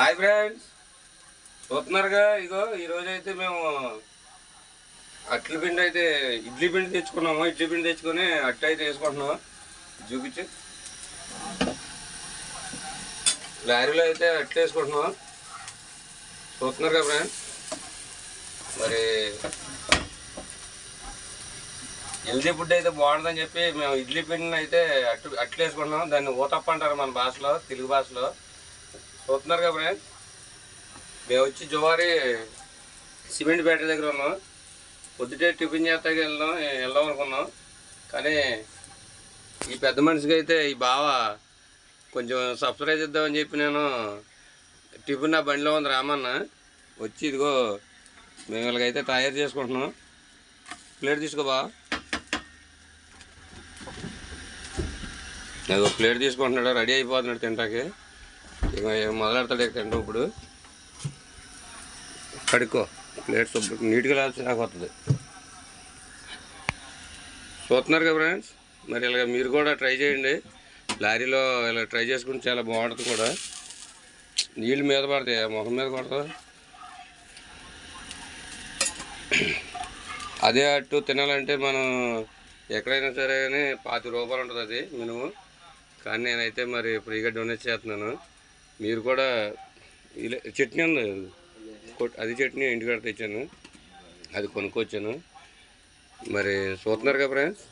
Hi friends చూస్తున్నారుగా ఇగో ఈరోజు అయితే మేము అట్ల పిండి అయితే ఇడ్లీ పిండి తెచ్చుకున్నాము. ఇడ్లీ పిండి తెచ్చుకొని అట్ట అయితే వేసుకుంటున్నాం చూపించు. లారీలో అయితే అట్ల వేసుకుంటున్నాం చూస్తున్నారుగా ఫ్రెండ్స్ మరి హెల్దీ ఫుడ్ అయితే బాగుంటుందని చెప్పి మేము ఇడ్లీ పిండిని అయితే అట్టు అట్లు వేసుకుంటున్నాం దాన్ని ఊతప్ప అంటారు మన భాషలో తెలుగు భాషలో. చూస్తున్నారు కదా ఫ్రెండ్స్ మేము వచ్చి జువారి సిమెంట్ బ్యాటరీ దగ్గర ఉన్నాం. పొద్దుటే టిఫిన్ చేస్తాకి వెళ్దాం వెళ్దాం అనుకున్నాం. కానీ ఈ పెద్ద మనిషికి అయితే ఈ బావ కొంచెం సబ్స్క్రైబ్ ఇద్దామని చెప్పి నేను టిఫిన్ నా బండిలో ఉంది రామన్న. వచ్చి ఇదిగో మేము వీళ్ళకైతే తయారు చేసుకుంటున్నాం. ప్లేట్ తీసుకో బా ప్లేట్ తీసుకుంటున్నాడు రెడీ అయిపోతున్నాడు తింటాకి. మొదలెడతాడు ఇక తింటాం ఇప్పుడు. కడుక్కో. ప్లేట్ శుభ్రం నీట్గా నాకు వస్తుంది చూస్తున్నారు కదా ఫ్రెండ్స్? మరి ఇలాగ మీరు కూడా ట్రై చేయండి. లారీలో ఇలా ట్రై చేసుకుంటే చాలా బాగుంటుంది కూడా. నీళ్ళు మీద పడతాయి? ఆ ముఖం మీద పడతా అదే అట్టు తినాలంటే మనం ఎక్కడైనా సరే కానీ పాతి రూపాయలు ఉంటుంది అది మినిమం. కానీ నేనైతే మరి ఫ్రీగా డొనేట్ చేస్తున్నాను. మీరు కూడా ఇలా చట్నీ ఉంది. అది చట్నీ ఇంటికాడ తెచ్చాను. అది కొనుక్కొచ్చాను. మరి చూస్తున్నారు కదా ఫ్రెండ్స్?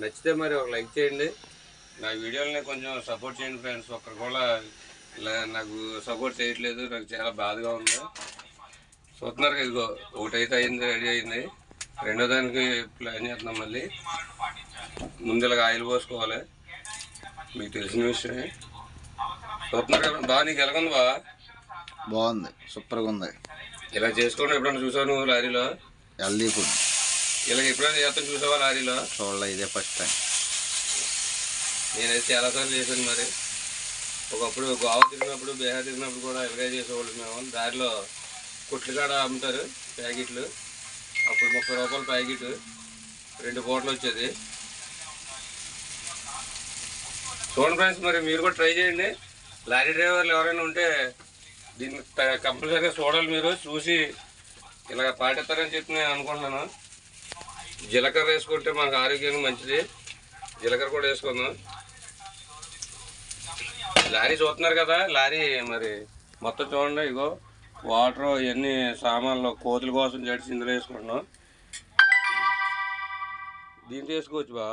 నచ్చితే మరి ఒక లైక్ చేయండి. నా వీడియోలని కొంచెం సపోర్ట్ చేయండి ఫ్రెండ్స్. ఒక్కరు కూడా ఇలా నాకు సపోర్ట్ చేయట్లేదు. నాకు చాలా బాధగా ఉంది. చూస్తున్నారు కదా ఇదిగో ఒకటైతే అయింది రెడీ అయింది. రెండో దానికి ప్లాన్ చేస్తున్నాం మళ్ళీ. ముందు ఇలాగ ఆయిల్ పోసుకోవాలి. మీకు తెలిసిన విషయమే. బాగా ఎలాగుంది బా బాగుంది. సూపర్గా ఉంది. ఇలా చేసుకోండి ఎప్పుడైనా చూసావు నువ్వు లారీలో? Healthy food. ఇలా ఎప్పుడైనా చేస్తాను చూసావా లారీలో? చూడలే ఇదే ఫస్ట్ టైం. నేనైతే చాలాసార్లు చేశాను మరి. ఒకప్పుడు గోవా తిరిగినప్పుడు బీహార్ తిరిగినప్పుడు కూడా ఇలాగే చేసేవాళ్ళు మేము. దారిలో కుట్లు కాడ అమ్ముతారు ప్యాకెట్లు. అప్పుడు ముప్పై రూపాయల ప్యాకెట్. రెండు పూటలు వచ్చేది. చూడండి ఫ్రెండ్స్ మరి మీరు కూడా ట్రై చేయండి. లారీ డ్రైవర్లు ఎవరైనా ఉంటే దీన్ని కంపల్సరీగా చూడాలి మీరు చూసి ఇలా పాటిస్తారని చెప్పి నేను అనుకుంటున్నాను. జీలకర్ర వేసుకుంటే మనకు ఆరోగ్యానికి మంచిది. జీలకర్ర కూడా వేసుకుందాం. లారీ చూస్తున్నారు కదా లారీ మరి మొత్తం చూడండి ఇగో వాటర్ ఇవన్నీ సామాన్లు కోతుల కోసం జడిసి ఇందులో వేసుకుంటున్నాం. దీంట్లో వేసుకోవచ్చు బా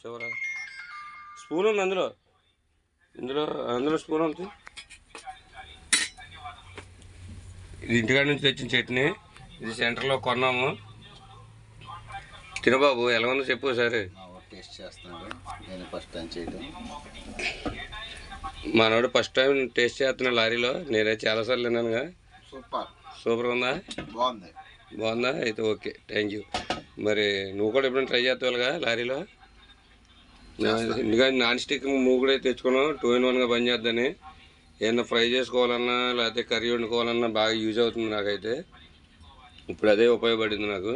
చివర. స్పూన్ ఉంది అందులో. ఇందులో అందులో స్పూన్ ఉంది ఇది ఇంటికాడ నుంచి తెచ్చిన చట్నీ. ఇది సెంటర్లో కొన్నాము. తినబాబు ఎలా ఉందో చెప్పు సరే టేస్ట్ చేస్తున్నాడు. నేను ఫస్ట్ టైం చేయడం మనోడు ఫస్ట్ టైం టేస్ట్ చేస్తున్నా లారీలో. నేనే చాలాసార్లు తిన్నానుగా. సూపర్. సూపర్ ఉందా? బాగుంది. బాగుందా? అయితే ఓకే. Thank you. మరి నువ్వు కూడా ఎప్పుడైనా ట్రై చేస్తావుగా లారీలో? ఎందుకంటే నాన్ స్టిక్ మూవ్ కూడా తెచ్చుకున్నాం టూ ఇన్ వన్గా పని చేద్దని. ఏమన్నా ఫ్రై చేసుకోవాలన్నా లేకపోతే కర్రీ వండుకోవాలన్నా బాగా యూజ్ అవుతుంది నాకైతే. ఇప్పుడు అదే ఉపయోగపడింది నాకు.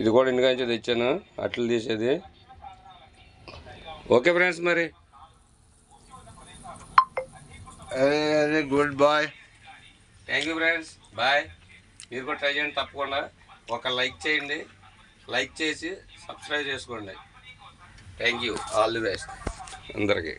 ఇది కూడా నుంచి తెచ్చాను అట్లు తీసేది. ఓకే ఫ్రెండ్స్ మరి. Very good bye thank you friends bye మీరు కూడా ట్రై చేయండి తప్పకుండా. ఒక లైక్ చేయండి. లైక్ చేసి సబ్స్క్రైబ్ చేసుకోండి. Thank you all the best అందరికీ.